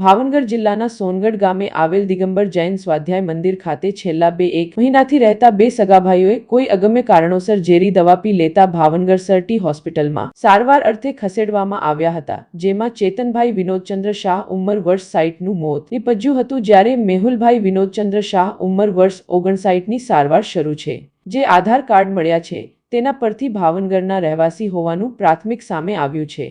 ભાવનગર જિલ્લાના સોનગઢ ગામે આવેલ દિગંબર જૈન સ્વાધ્યાય મંદિર ખાતે છેલ્લા બે એક મહિનાથી રહેતા બે સગાભાઈઓએ કોઈ અગમ્ય કારણોસર ઝેરી દવા પી લેતા ભાવનગર સરટી હોસ્પિટલમાં. સારવાર અર્થે ખસેડવામાં આવ્યા હતા, જેમાં ચેતનભાઈ વિનોદચંદ્ર શાહ ઉંમર વર્ષ સાઈઠનું મોત નીપજ્યું હતું જ્યારે મેહુલભાઈ વિનોદચંદ્ર શાહ ઉંમર વર્ષ ઓગણસાઠની સારવાર શરૂ છે. જે આધાર કાર્ડ મળ્યા છે, તેના પરથી ભાવનગરના રહેવાસી હોવાનું પ્રાથમિક સામે આવ્યું છે.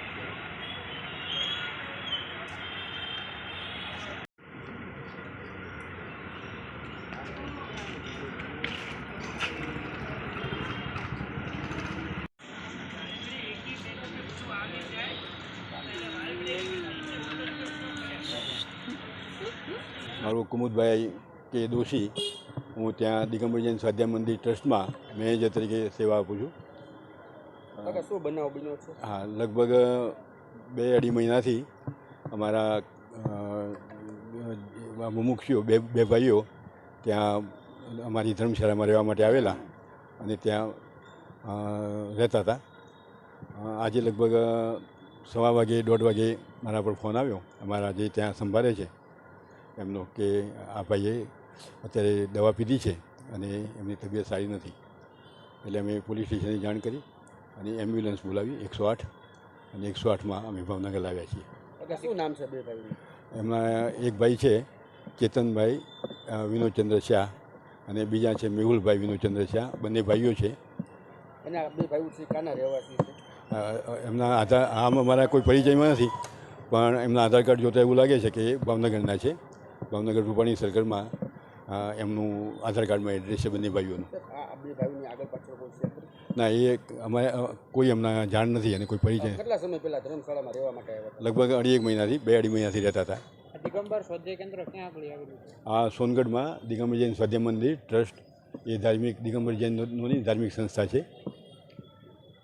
મારું કુમુદભાઈ કે દોશી હું ત્યાં દિગંબર જૈન સ્વાધ્યાય મંદિર ટ્રસ્ટમાં મેનેજર તરીકે સેવા આપું છું. શું બનાવ બન્યો છે? હા લગભગ બે અઢી મહિનાથી અમારા મુમુક્ષીઓ બે બે ભાઈઓ ત્યાં અમારી ધર્મશાળામાં રહેવા માટે આવેલા અને ત્યાં રહેતા હતા. આજે લગભગ સવા વાગે દોઢ વાગે મારા પર ફોન આવ્યો. અમારા જે ત્યાં સંભાળે છે એમનો કે આ ભાઈએ અત્યારે દવા પીધી છે અને એમની તબિયત સારી નથી. એટલે અમે પોલીસ સ્ટેશને જાણ કરી અને એમ્બ્યુલન્સ બોલાવી એકસો આઠ અને એકસો આઠમાં અમે ભાવનગર લાવ્યા છીએ. શું નામ છે બે એમના એક ભાઈ છે ચેતનભાઈ વિનોદચંદ્ર શાહ અને બીજા છે મેહુલભાઈ વિનોદચંદ્ર શાહ. બંને ભાઈઓ છે. એમના આધાર આમ અમારા કોઈ પરિચયમાં નથી પણ એમના આધાર કાર્ડ જોતાં એવું લાગે છે કે ભાવનગરના છે. ભાવનગર રૂપાણી સર્કલમાં એમનું આધાર કાર્ડમાં એડ્રેસ છે બંને ભાઈઓનું? ના એ અમારે કોઈ એમના જાણ નથી અને કોઈ પરિચય. કેટલા સમય પહેલા ધર્મશાળામાં રહેવા માટે આવ્યા લગભગ અઢી એક મહિનાથી બે અઢી મહિનાથી રહેતા હતા. દિગંબર સ્વાધ્યાય કેન્દ્ર ક્યાં આગળ આવેલું આ સોનગઢમાં દિગંબર જૈન સ્વાધ્યાય મંદિર ટ્રસ્ટ એ ધાર્મિક દિગંબર જૈનોની ધાર્મિક સંસ્થા છે.